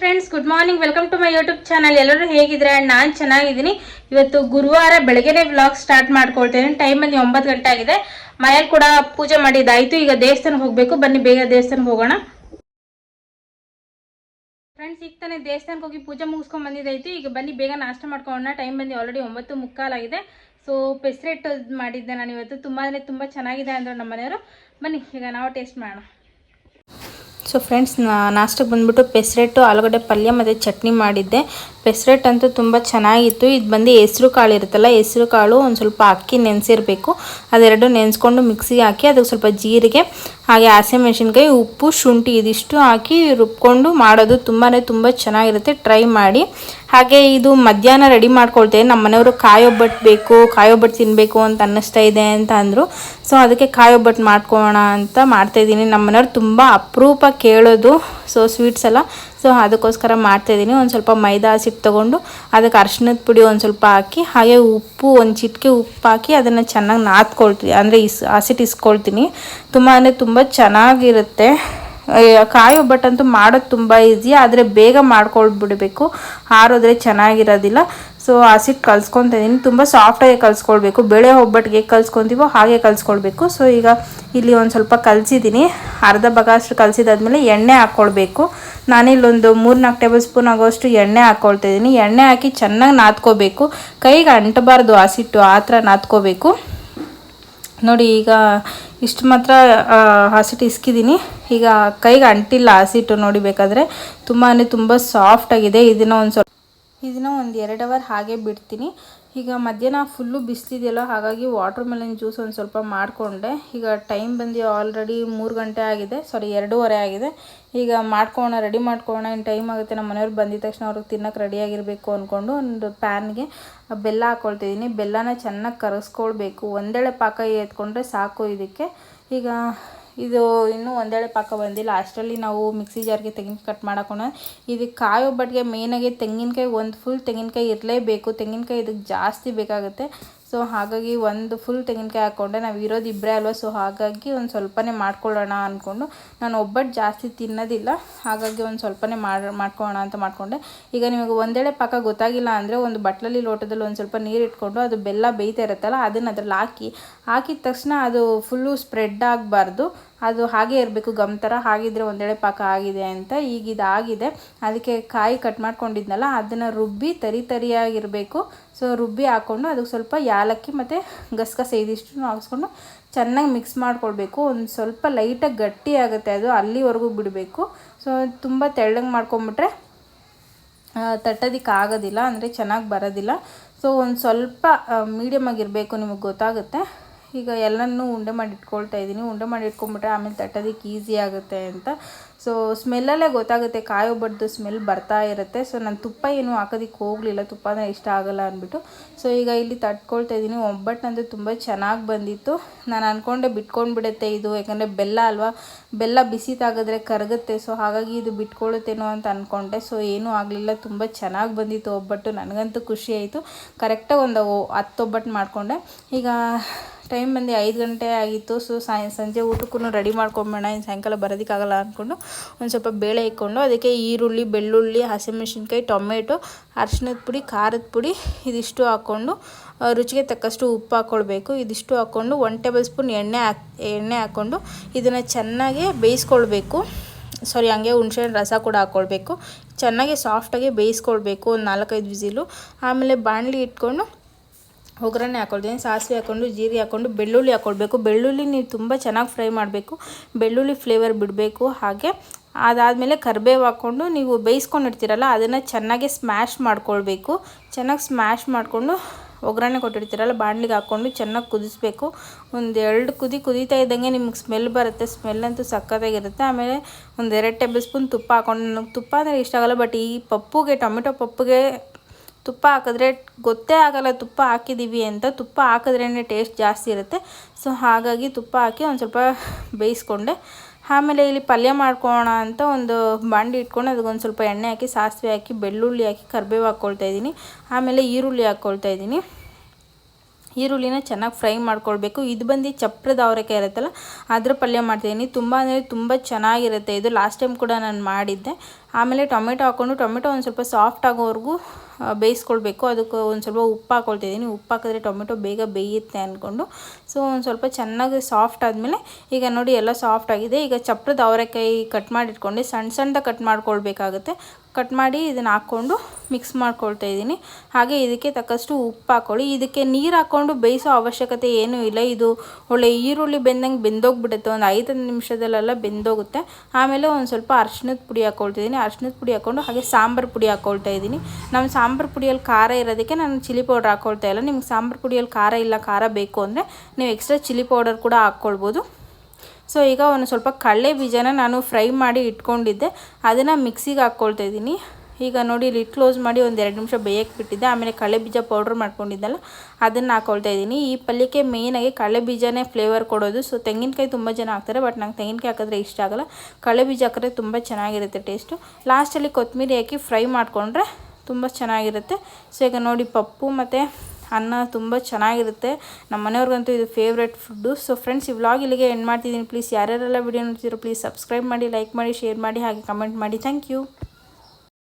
Friends good morning welcome to my YouTube channel ಎಲ್ಲರೂ ಹೇಗಿದ್ರೆ ನಾನು ಚೆನ್ನಾಗಿದ್ದೀನಿ. ಇವತ್ತು ಗುರುವಾರ ಬೆಳಗ್ಗೆನೆ ವ್ಲಾಗ್ ಸ್ಟಾರ್ಟ್ ಮಾಡ್ಕೊಳ್ತೇನೆ. ಟೈಮ್ ಬಂದು ಒಂಬತ್ತು ಗಂಟೆ ಆಗಿದೆ. ಮನೇಲಿ ಕೂಡ ಪೂಜೆ ಮಾಡಿದ್ದಾಯಿತು. ಈಗ ದೇವಸ್ಥಾನಕ್ಕೆ ಹೋಗಬೇಕು. ಬನ್ನಿ, ಬೇಗ ದೇವಸ್ಥಾನಕ್ಕೆ ಹೋಗೋಣ. ಫ್ರೆಂಡ್ಸ್ ಈಗ ತಾನೇ ದೇವಸ್ಥಾನಕ್ಕೆ ಹೋಗಿ ಪೂಜೆ ಮುಗಿಸ್ಕೊಂಡು ಬಂದಿದ್ದಾಯಿತು. ಈಗ ಬನ್ನಿ, ಬೇಗ ನಾಷ್ಟ ಮಾಡ್ಕೊಳ್ಳೋಣ. ಟೈಮ್ ಬಂದು ಆಲ್ರೆಡಿ ಒಂಬತ್ತು ಮುಕ್ಕಾಲಾಗಿದೆ ಸೊ ಪೆಸ್ರೆಟ್ ಮಾಡಿದ್ದೆ ನಾನು ಇವತ್ತು. ತುಂಬ ಅಂದರೆ ತುಂಬ ಚೆನ್ನಾಗಿದೆ ಅಂದರು ನಮ್ಮ ಮನೆಯವರು ಬನ್ನಿ, ಈಗ ನಾವು ಟೇಸ್ಟ್ ಮಾಡೋಣ. ಸೊ ಫ್ರೆಂಡ್ಸ್ ನಾಷ್ಟಕ್ಕೆ ಬಂದುಬಿಟ್ಟು ಪೆಸರೆಟ್ಟು ಆಲೂಗಡ್ಡೆ ಪಲ್ಯ ಮತ್ತು ಚಟ್ನಿ ಮಾಡಿದ್ದೆ. ಪೆಸ್ರೆಟ್ ಅಂತೂ ತುಂಬ ಚೆನ್ನಾಗಿತ್ತು. ಇದು ಬಂದು ಹೆಸ್ರು ಕಾಳು ಇರುತ್ತಲ್ಲ, ಹೆಸ್ರು ಕಾಳು ಒಂದು ಸ್ವಲ್ಪ ಅಕ್ಕಿ ನೆನೆಸಿರಬೇಕು. ಅದೆರಡು ನೆನೆಸ್ಕೊಂಡು ಮಿಕ್ಸಿಗೆ ಹಾಕಿ, ಅದಕ್ಕೆ ಸ್ವಲ್ಪ ಜೀರಿಗೆ ಹಾಗೆ ಹಸಿಮೆಣ್ಸಿನ್ಕಾಯಿ ಉಪ್ಪು ಶುಂಠಿ ಇದಿಷ್ಟು ಹಾಕಿ ರುಬ್ಕೊಂಡು ಮಾಡೋದು ತುಂಬಾ ತುಂಬ ಚೆನ್ನಾಗಿರುತ್ತೆ. ಟ್ರೈ ಮಾಡಿ. ಹಾಗೆ ಇದು ಮಧ್ಯಾಹ್ನ ರೆಡಿ ಮಾಡ್ಕೊಳ್ತೇವೆ. ನಮ್ಮ ಮನೆಯವರು ಕಾಯೊಬ್ಬಟ್ಟು ಬೇಕು ಕಾಯೊಬ್ಬಟ್ಟು ತಿನ್ನಬೇಕು ಅಂತ ಅನ್ನಿಸ್ತಾ ಇದೆ ಅಂತ ಅಂದರು. ಸೊ ಅದಕ್ಕೆ ಕಾಯೊಬ್ಬಟ್ಟು ಮಾಡ್ಕೊಳ್ಳೋಣ ಅಂತ ಮಾಡ್ತಾಯಿದ್ದೀನಿ ನಮ್ಮ ಮನೆಯವ್ರು ತುಂಬ ಅಪರೂಪ ಕೇಳೋದು. ಸೊ ಸ್ವೀಟ್ಸ್ ಎಲ್ಲ ಸೊ ಅದಕ್ಕೋಸ್ಕರ ಮಾಡ್ತಾಯಿದ್ದೀನಿ ಒಂದು ಸ್ವಲ್ಪ ಮೈದಾ ಹಸಿಟ್ಟು ತೊಗೊಂಡು ಅದಕ್ಕೆ ಅರ್ಶಿನದ ಪುಡಿ ಒಂದು ಸ್ವಲ್ಪ ಹಾಕಿ, ಹಾಗೆ ಉಪ್ಪು, ಒಂದು ಚಿಟಿಕೆ ಉಪ್ಪು ಹಾಕಿ ಅದನ್ನು ಚೆನ್ನಾಗಿ ನಾದ್ಕೊಳ್ತೀನಿ ಅಂದರೆ ಇಸ್ ಹಸಿಟ್ಟು ಇಸ್ಕೊಳ್ತೀನಿ. ತುಂಬ ಅಂದರೆ ತುಂಬ ಚೆನ್ನಾಗಿರುತ್ತೆ. ಕಾಯಿ ಒಬ್ಬಟ್ಟಂತೂ ಮಾಡೋದು ತುಂಬ ಈಸಿ ಆದರೆ ಬೇಗ ಮಾಡ್ಕೊಳ್ಬಿಡಬೇಕು. ಹಾರೋದ್ರೆ ಚೆನ್ನಾಗಿರೋದಿಲ್ಲ. ಸೊ ಹಸಿಟ್ಟು ಕಲ್ಸ್ಕೊತ ಇದ್ದೀನಿ ತುಂಬ ಸಾಫ್ಟಾಗಿ ಕಲಿಸ್ಕೊಳ್ಬೇಕು. ಬೇಳೆ ಒಬ್ಬಟ್ಟಿಗೆ ಹೇಗೆ ಕಲ್ಸ್ಕೊತೀವೋ ಹಾಗೆ ಕಲಿಸ್ಕೊಳ್ಬೇಕು. ಸೊ ಈಗ ಇಲ್ಲಿ ಒಂದು ಸ್ವಲ್ಪ ಕಲ್ಸಿದ್ದೀನಿ ಅರ್ಧ ಭಾಗ ಅಷ್ಟು ಕಲ್ಸಿದಾದ್ಮೇಲೆ ಎಣ್ಣೆ ಹಾಕ್ಕೊಳ್ಬೇಕು ನಾನಿಲ್ಲೊಂದು ಮೂರು ನಾಲ್ಕು ಟೇಬಲ್ ಸ್ಪೂನ್ ಆಗೋಷ್ಟು ಎಣ್ಣೆ ಹಾಕ್ಕೊಳ್ತಾ ಇದ್ದೀನಿ ಎಣ್ಣೆ ಹಾಕಿ ಚೆನ್ನಾಗಿ ನಾದ್ಕೋಬೇಕು. ಕೈಗೆ ಅಂಟಬಾರ್ದು ಹಸಿಟ್ಟು ಆ ಥರ ನಾದ್ಕೋಬೇಕು. ನೋಡಿ, ಈಗ ಇಷ್ಟು ಮಾತ್ರ ಹಸಿಟ್ಟು ಇಸ್ಕಿದ್ದೀನಿ ಈಗ ಕೈಗೆ ಅಂಟಿಲ್ಲ ಹಸಿಟ್ಟು ನೋಡಿ ಬೇಕಾದರೆ. ತುಂಬಾ ತುಂಬ ಸಾಫ್ಟಾಗಿದೆ ಇದನ್ನು ಒಂದು ಸ್ವಲ್ಪ ಇದನ್ನು ಒಂದು ಎರಡು ಅವರ್ ಹಾಗೆ ಬಿಡ್ತೀನಿ. ಈಗ ಮಧ್ಯಾಹ್ನ ಫುಲ್ಲು ಬಿಸಿಲಿದೆಯಲ್ಲ, ಹಾಗಾಗಿ ವಾಟರ್ ಮೆಲನ್ ಜ್ಯೂಸ್ ಒಂದು ಸ್ವಲ್ಪ ಮಾಡಿಕೊಂಡೆ. ಈಗ ಟೈಮ್ ಬಂದು ಆಲ್ರೆಡಿ ಮೂರು ಗಂಟೆ ಆಗಿದೆ ಸಾರಿ ಎರಡೂವರೆ ಆಗಿದೆ. ಈಗ ಮಾಡ್ಕೊಳ್ಳೋಣ ರೆಡಿ ಮಾಡ್ಕೊಳ್ಳೋಣ ಇನ್ನು ಟೈಮ್ ಆಗುತ್ತೆ, ನಮ್ಮ ಮನೆಯವ್ರು ಬಂದಿದ ತಕ್ಷಣ ಅವ್ರಿಗೆ ತಿನ್ನೋಕೆ ರೆಡಿಯಾಗಿರಬೇಕು ಅಂದ್ಕೊಂಡು ಒಂದು ಪ್ಯಾನ್ಗೆ ಬೆಲ್ಲ ಹಾಕ್ಕೊಳ್ತಿದ್ದೀನಿ ಬೆಲ್ಲನ ಚೆನ್ನಾಗಿ ಕರಗಿಸ್ಕೊಳ್ಬೇಕು ಒಂದೇಳೆ ಪಾಕ ಎತ್ಕೊಂಡ್ರೆ ಸಾಕು ಇದಕ್ಕೆ. ಈಗ ಇದು ಇನ್ನೂ ಒಂದೇಳೆ ಪಾಕ ಬಂದಿಲ್ಲ. ಅಷ್ಟರಲ್ಲಿ ನಾವು ಮಿಕ್ಸಿ ಜಾರ್ಗೆ ತೆಂಗಿನ ಕಟ್ ಮಾಡಾಕೋಣ. ಇದಕ್ಕೆ ಕಾಯಿ ಒಬ್ಬಟ್ಟಿಗೆ ಮೇಯ್ನಾಗಿ ತೆಂಗಿನಕಾಯಿ ಒಂದು ಫುಲ್ ತೆಂಗಿನಕಾಯಿ ಇರಲೇಬೇಕು. ತೆಂಗಿನಕಾಯಿ ಇದಕ್ಕೆ ಜಾಸ್ತಿ ಬೇಕಾಗುತ್ತೆ. ಸೊ ಹಾಗಾಗಿ ಒಂದು ಫುಲ್ ತೆಂಗಿನಕಾಯಿ ಹಾಕ್ಕೊಂಡೆ ನಾವು ಇರೋದು ಇಬ್ಬರೇ ಅಲ್ವಾ? ಸೊ ಹಾಗಾಗಿ ಒಂದು ಸ್ವಲ್ಪನೇ ಮಾಡ್ಕೊಳ್ಳೋಣ ಅಂದ್ಕೊಂಡು ನಾನು ಒಬ್ಬಟ್ಟು ಜಾಸ್ತಿ ತಿನ್ನೋದಿಲ್ಲ. ಹಾಗಾಗಿ ಒಂದು ಸ್ವಲ್ಪನೇ ಮಾಡಿ, ಮಾಡ್ಕೊಳ್ಳೋಣ ಅಂತ ಮಾಡಿಕೊಂಡೆ. ಈಗ ನಿಮಗೆ ಒಂದೇಳೆ ಪಾಕ ಗೊತ್ತಾಗಿಲ್ಲ ಅಂದರೆ ಒಂದು ಬಟ್ಲಲ್ಲಿ ಲೋಟದಲ್ಲಿ ಒಂದು ಸ್ವಲ್ಪ ನೀರು ಇಟ್ಕೊಂಡು ಅದು ಬೆಲ್ಲ ಬೇಯ್ತಾ ಇರುತ್ತಲ್ಲ, ಅದನ್ನು ಅದ್ರಲ್ಲಿ ಹಾಕಿ, ಹಾಕಿದ ತಕ್ಷಣ ಅದು ಫುಲ್ಲು ಸ್ಪ್ರೆಡ್ ಆಗಬಾರ್ದು. ಅದು ಹಾಗೆ ಇರಬೇಕು, ಗಮ್ ಥರ ಹಾಗಿದ್ರೆ ಒಂದೇಳೆ ಪಾಕ ಆಗಿದೆ ಅಂತ ಈಗ ಇದಾಗಿದೆ. ಅದಕ್ಕೆ ಕಾಯಿ ಕಟ್ ಮಾಡ್ಕೊಂಡಿದ್ನಲ್ಲ, ಅದನ್ನು ರುಬ್ಬಿ ತರಿ ತರಿಯಾಗಿರಬೇಕು. ಸೊ ರುಬ್ಬಿ ಹಾಕ್ಕೊಂಡು ಅದಕ್ಕೆ ಸ್ವಲ್ಪ ಯಾಲಕ್ಕಿ ಮತ್ತು ಗಸಗಸೆ ಇದಿಷ್ಟು ಹಾಕ್ಸ್ಕೊಂಡು ಚೆನ್ನಾಗಿ ಮಿಕ್ಸ್ ಮಾಡ್ಕೊಳ್ಬೇಕು. ಒಂದು ಸ್ವಲ್ಪ ಲೈಟಾಗಿ ಗಟ್ಟಿ ಆಗುತ್ತೆ ಅದು, ಅಲ್ಲಿವರೆಗೂ ಬಿಡಬೇಕು. ಸೊ ತುಂಬ ತೆಳ್ಳಗೆ ಮಾಡ್ಕೊಂಬಿಟ್ರೆ ತಟ್ಟೋದಿಕ್ಕೆ ಆಗೋದಿಲ್ಲ, ಅಂದರೆ ಚೆನ್ನಾಗಿ ಬರೋದಿಲ್ಲ. ಸೊ ಒಂದು ಸ್ವಲ್ಪ ಮೀಡಿಯಮ್ ಆಗಿರಬೇಕು ನಿಮಗೆ ಗೊತ್ತಾಗುತ್ತೆ. ಈಗ ಎಲ್ಲನೂ ಉಂಡೆ ಮಾಡಿ ಇಟ್ಕೊಳ್ತಾ ಇದ್ದೀನಿ. ಉಂಡೆ ಮಾಡಿ ಇಟ್ಕೊಂಡ್ಬಿಟ್ರೆ ಆಮೇಲೆ ತಟ್ಟೋದಕ್ಕೆ ಈಸಿ ಆಗುತ್ತೆ ಅಂತ ಸೊ ಸ್ಮೆಲ್ಲಲ್ಲೇ ಗೊತ್ತಾಗುತ್ತೆ ಕಾಯಿ ಸ್ಮೆಲ್ ಬರ್ತಾ ಇರುತ್ತೆ. ಸೊ ನಾನು ತುಪ್ಪ ಏನು ಹಾಕೋದಕ್ಕೆ ಹೋಗಲಿಲ್ಲ. ತುಪ್ಪ ಅಂದರೆ ಇಷ್ಟ ಆಗಲ್ಲ ಅಂದ್ಬಿಟ್ಟು ಸೊ ಈಗ ಇಲ್ಲಿ ತಟ್ಕೊಳ್ತಾ ಇದ್ದೀನಿ. ಒಬ್ಬಟ್ಟಂದ್ರೆ ತುಂಬ ಚೆನ್ನಾಗಿ ಬಂದಿತ್ತು. ನಾನು ಅಂದ್ಕೊಂಡೆ ಬಿಟ್ಕೊಂಡು ಬಿಡುತ್ತೆ ಇದು. ಯಾಕಂದರೆ ಬೆಲ್ಲ ಅಲ್ವಾ? ಬೆಲ್ಲ ಬಿಸಿ ತಾಗಿದ್ರೆ ಕರಗುತ್ತೆ. ಸೊ ಹಾಗಾಗಿ ಇದು ಬಿಟ್ಕೊಳ್ಳುತ್ತೇನೋ ಅಂತ ಅಂದ್ಕೊಂಡೆ ಸೊ ಏನೂ ಆಗಲಿಲ್ಲ. ತುಂಬ ಚೆನ್ನಾಗಿ ಬಂದಿತ್ತು ಒಬ್ಬಟ್ಟು. ನನಗಂತೂ ಖುಷಿ ಆಯಿತು. ಕರೆಕ್ಟಾಗಿ ಒಂದು ಹತ್ತು ಒಬ್ಬಟ್ಟು ಮಾಡಿಕೊಂಡೆ. ಈಗ ಟೈಮ್ ಬಂದು ಐದು ಗಂಟೆ ಆಗಿತ್ತು. ಸೊ ಸಾಯ ಸಂಜೆ ಊಟಕ್ಕೂ ರೆಡಿ ಮಾಡ್ಕೊಂಬೇಡ. ಇನ್ನು ಸಾಯಂಕಾಲ ಬರೋದಕ್ಕಾಗಲ್ಲ ಅಂದ್ಕೊಂಡು ಒಂದು ಸ್ವಲ್ಪ ಬೇಳೆ ಇಕ್ಕೊಂಡು ಅದಕ್ಕೆ ಈರುಳ್ಳಿ, ಬೆಳ್ಳುಳ್ಳಿ, ಹಸಿಮೆಣ್ಸಿನ್ಕಾಯಿ, ಟೊಮೆಟೊ ಅರಿಶಿನದ ಪುಡಿ, ಖಾರದ ಪುಡಿ ಇದಿಷ್ಟು ಹಾಕ್ಕೊಂಡು ರುಚಿಗೆ ತಕ್ಕಷ್ಟು ಉಪ್ಪು ಹಾಕ್ಕೊಳ್ಬೇಕು ಇದಿಷ್ಟು ಹಾಕ್ಕೊಂಡು ಒನ್ ಟೇಬಲ್ ಸ್ಪೂನ್ ಎಣ್ಣೆ ಹಾಕ್, ಎಣ್ಣೆ ಹಾಕ್ಕೊಂಡು ಇದನ್ನು ಚೆನ್ನಾಗಿ ಬೇಯಿಸ್ಕೊಳ್ಬೇಕು. ಸಾರಿ, ಹಂಗೆ ಹುಣ್ಸೆಹಣ್ಣು ರಸ ಕೂಡ ಹಾಕ್ಕೊಳ್ಬೇಕು ಚೆನ್ನಾಗಿ ಸಾಫ್ಟಾಗಿ ಬೇಯಿಸ್ಕೊಳ್ಬೇಕು ಒಂದು ನಾಲ್ಕೈದು ವಿಸಿಲು. ಆಮೇಲೆ ಬಾಣಲಿ ಇಟ್ಕೊಂಡು ಒಗ್ಗರಣೆ ಹಾಕೊಳ್ತೀನಿ, ಸಾಸಿವೆ ಹಾಕ್ಕೊಂಡು ಜೀರಿಗೆ ಹಾಕ್ಕೊಂಡು ಬೆಳ್ಳುಳ್ಳಿ ಹಾಕ್ಕೊಳ್ಬೇಕು ಬೆಳ್ಳುಳ್ಳಿ ನೀವು ತುಂಬ ಚೆನ್ನಾಗಿ ಫ್ರೈ ಮಾಡಬೇಕು. ಬೆಳ್ಳುಳ್ಳಿ ಫ್ಲೇವರ್ ಬಿಡಬೇಕು. ಹಾಗೆ ಅದಾದಮೇಲೆ ಕರಿಬೇವು ಹಾಕ್ಕೊಂಡು ನೀವು ಬೇಯಿಸ್ಕೊಂಡಿರ್ತೀರಲ್ಲ, ಅದನ್ನು ಚೆನ್ನಾಗಿ ಸ್ಮ್ಯಾಶ್ ಮಾಡ್ಕೊಳ್ಬೇಕು. ಚೆನ್ನಾಗಿ ಸ್ಮ್ಯಾಶ್ ಮಾಡಿಕೊಂಡು ಒಗ್ಗರಣೆ ಕೊಟ್ಟಿರ್ತೀರಲ್ಲ, ಬಾಣಲಿಗೆ ಹಾಕ್ಕೊಂಡು ಚೆನ್ನಾಗಿ ಕುದಿಸ್ಬೇಕು. ಒಂದು ಎರಡು ಕುದಿ ಕುದೀತಾ ಇದ್ದಂಗೆ ನಿಮ್ಗೆ ಸ್ಮೆಲ್ ಬರುತ್ತೆ. ಸ್ಮೆಲ್ ಅಂತೂ ಸಕ್ಕತ್ತಾಗಿರುತ್ತೆ ಆಮೇಲೆ ಒಂದು ಎರಡು ಟೇಬಲ್ ಸ್ಪೂನ್ ತುಪ್ಪ ಹಾಕ್ಕೊಂಡು ನನಗೆ ತುಪ್ಪ ಅಂದರೆ ಇಷ್ಟ ಆಗಲ್ಲ ಬಟ್ ಈ ಪಪ್ಪುಗೆ, ಟೊಮೆಟೊ ಪಪ್ಪುಗೆ ತುಪ್ಪ ಹಾಕಿದ್ರೆ ಗೊತ್ತೇ ಆಗಲ್ಲ ತುಪ್ಪ ಹಾಕಿದ್ದೀವಿ ಅಂತ, ತುಪ್ಪ ಹಾಕಿದ್ರೇ ಟೇಸ್ಟ್ ಜಾಸ್ತಿ ಇರುತ್ತೆ. ಸೊ ಹಾಗಾಗಿ ತುಪ್ಪ ಹಾಕಿ ಒಂದು ಸ್ವಲ್ಪ ಬೇಯಿಸ್ಕೊಂಡೆ. ಆಮೇಲೆ ಇಲ್ಲಿ ಪಲ್ಯ ಮಾಡ್ಕೊಳ್ಳೋಣ ಅಂತ ಒಂದು ಬಾಂಡಿ ಇಟ್ಕೊಂಡು ಅದಕ್ಕೊಂದು ಸ್ವಲ್ಪ ಎಣ್ಣೆ ಹಾಕಿ, ಸಾಸಿವೆ ಹಾಕಿ, ಬೆಳ್ಳುಳ್ಳಿ ಹಾಕಿ ಕರಿಬೇವು ಹಾಕ್ಕೊಳ್ತಾ ಇದ್ದೀನಿ. ಆಮೇಲೆ ಈರುಳ್ಳಿ ಹಾಕ್ಕೊಳ್ತಾ ಇದ್ದೀನಿ. ಈರುಳ್ಳಿನ ಚೆನ್ನಾಗಿ ಫ್ರೈ ಮಾಡ್ಕೊಳ್ಬೇಕು. ಇದು ಬಂದು ಚಪ್ರದ ಅವರೆಕಾಯಿ ಇರುತ್ತಲ್ಲ, ಅದ್ರ ಪಲ್ಯ ಮಾಡ್ತಾಯಿದ್ದೀನಿ ತುಂಬ ಅಂದರೆ ತುಂಬ ಚೆನ್ನಾಗಿರುತ್ತೆ. ಇದು ಲಾಸ್ಟ್ ಟೈಮ್ ಕೂಡ ನಾನು ಮಾಡಿದ್ದೆ. ಆಮೇಲೆ ಟೊಮೆಟೊ ಹಾಕ್ಕೊಂಡು ಟೊಮೆಟೊ ಒಂದು ಸ್ವಲ್ಪ ಸಾಫ್ಟ್ ಆಗೋವರೆಗೂ ಬೇಯಿಸ್ಕೊಳ್ಬೇಕು. ಅದಕ್ಕೆ ಒಂದು ಸ್ವಲ್ಪ ಉಪ್ಪು ಹಾಕ್ಕೊಳ್ತಿದ್ದೀನಿ ಉಪ್ಪು ಹಾಕಿದ್ರೆ ಟೊಮೆಟೊ ಬೇಗ ಬೇಯುತ್ತೆ ಅಂದ್ಕೊಂಡು ಸೊ ಒಂದು ಸ್ವಲ್ಪ ಚೆನ್ನಾಗಿ ಸಾಫ್ಟ್ ಆದಮೇಲೆ, ಈಗ ನೋಡಿ ಎಲ್ಲ ಸಾಫ್ಟ್ ಆಗಿದೆ. ಈಗ ಚಪ್ಪರದ ಅವರೆಕಾಯಿ ಕಟ್ ಮಾಡಿಟ್ಕೊಂಡು. ಸಣ್ಣ ಸಣ್ಣದಾಗಿ ಕಟ್ ಮಾಡ್ಕೊಳ್ಬೇಕಾಗುತ್ತೆ. ಕಟ್ ಮಾಡಿ ಇದನ್ನು ಹಾಕ್ಕೊಂಡು ಮಿಕ್ಸ್ ಮಾಡ್ಕೊಳ್ತಾ ಇದ್ದೀನಿ. ಹಾಗೆ ಇದಕ್ಕೆ ತಕ್ಕಷ್ಟು ಉಪ್ಪು ಹಾಕ್ಕೊಳ್ಳಿ. ಇದಕ್ಕೆ ನೀರು ಹಾಕ್ಕೊಂಡು ಬೇಯಿಸೋ ಅವಶ್ಯಕತೆ ಏನೂ ಇಲ್ಲ. ಇದು ಒಳ್ಳೆ ಈರುಳ್ಳಿ ಬೆಂದಂಗೆ ಬೆಂದೋಗ್ಬಿಡುತ್ತೆ. ಒಂದು ಐದು ನಿಮಿಷದಲ್ಲೆಲ್ಲ ಬೆಂದೋಗುತ್ತೆ. ಆಮೇಲೆ ಒಂದು ಸ್ವಲ್ಪ ಅರ್ಶಿನದ ಪುಡಿ ಹಾಕ್ಕೊಳ್ತಿದ್ದೀನಿ ಅರ್ಶಿನದ ಪುಡಿ ಹಾಕ್ಕೊಂಡು ಹಾಗೆ ಸಾಂಬಾರು ಪುಡಿ ಹಾಕ್ಕೊಳ್ತಾ ಇದ್ದೀನಿ. ನಮ್ಮ ಸಾಂಬಾರು ಪುಡಿಯಲ್ಲಿ ಖಾರ ಇರೋದಕ್ಕೆ ನಾನು ಚಿಲ್ಲಿ ಪೌಡರ್ ಹಾಕ್ಕೊಳ್ತಾ ಇಲ್ಲ. ನಿಮ್ಗೆ ಸಾಂಬಾರು ಪುಡಿಯಲ್ಲಿ ಖಾರ ಇಲ್ಲ, ಖಾರ ಬೇಕು ಅಂದರೆ ನೀವು ಎಕ್ಸ್ಟ್ರಾ ಚಿಲ್ಲಿ ಪೌಡರ್ ಕೂಡ ಹಾಕ್ಕೊಳ್ಬೋದು. ಸೊ ಈಗ ಒಂದು ಸ್ವಲ್ಪ ಕಡಲೆ ಬೀಜನ ನಾನು ಫ್ರೈ ಮಾಡಿ ಇಟ್ಕೊಂಡಿದ್ದೆ. ಅದನ್ನು ಮಿಕ್ಸಿಗೆ ಹಾಕ್ಕೊಳ್ತಾ ಇದ್ದೀನಿ. ಈಗ ನೋಡಿ ಲಿಟ್ ಕ್ಲೋಸ್ ಮಾಡಿ ಒಂದು ಎರಡು ನಿಮಿಷ ಬೇಯಕ್ಕೆ ಬಿಟ್ಟಿದ್ದೆ. ಆಮೇಲೆ ಕಳೆ ಬೀಜ ಪೌಡ್ರ್ ಮಾಡ್ಕೊಂಡಿದ್ದಲ್ಲ, ಅದನ್ನು ಹಾಕ್ಕೊಳ್ತಾ ಇದ್ದೀನಿ. ಈ ಪಲ್ಯಕ್ಕೆ ಮೇಯ್ನಾಗಿ ಕಡಲೆ ಬೀಜನೇ ಫ್ಲೇವರ್ ಕೊಡೋದು. ಸೊ ತೆಂಗಿನಕಾಯಿ ತುಂಬ ಜನ ಹಾಕ್ತಾರೆ ಬಟ್ ನಂಗೆ ತೆಂಗಿನಕಾಯಿ ಹಾಕಿದ್ರೆ ಇಷ್ಟ ಆಗಲ್ಲ. ಕಡಲೆ ಬೀಜ ಹಾಕಿದ್ರೆ ತುಂಬ ಚೆನ್ನಾಗಿರುತ್ತೆ ಟೇಸ್ಟು ಲಾಸ್ಟಲ್ಲಿ ಕೊತ್ತಂಬರಿ ಹಾಕಿ ಫ್ರೈ ಮಾಡಿಕೊಂಡ್ರೆ ತುಂಬ ಚೆನ್ನಾಗಿರುತ್ತೆ. ಸೊ ಈಗ ನೋಡಿ, ಪಪ್ಪು ಮತ್ತು ಅನ್ನ ತುಂಬ ಚೆನ್ನಾಗಿರುತ್ತೆ. ನಮ್ಮ ಮನೆಯವ್ರಿಗಂತೂ ಇದು ಫೇವ್ರೆಟ್ ಫುಡ್ಡು ಸೊ ಫ್ರೆಂಡ್ಸ್ ಈ ವ್ಲಾಗ್ ಇಲ್ಲಿಗೆ ಎಂಡ್ ಮಾಡ್ತಿದ್ದೀನಿ. ಪ್ಲೀಸ್ ಯಾರ್ಯಾರೆಲ್ಲ ವಿಡಿಯೋ ನೋಡ್ತಿದ್ರು ಪ್ಲೀಸ್ ಸಬ್ಸ್ಕ್ರೈಬ್ ಮಾಡಿ ಲೈಕ್ ಮಾಡಿ ಶೇರ್ ಮಾಡಿ, ಹಾಗೆ ಕಮೆಂಟ್ ಮಾಡಿ. Thank you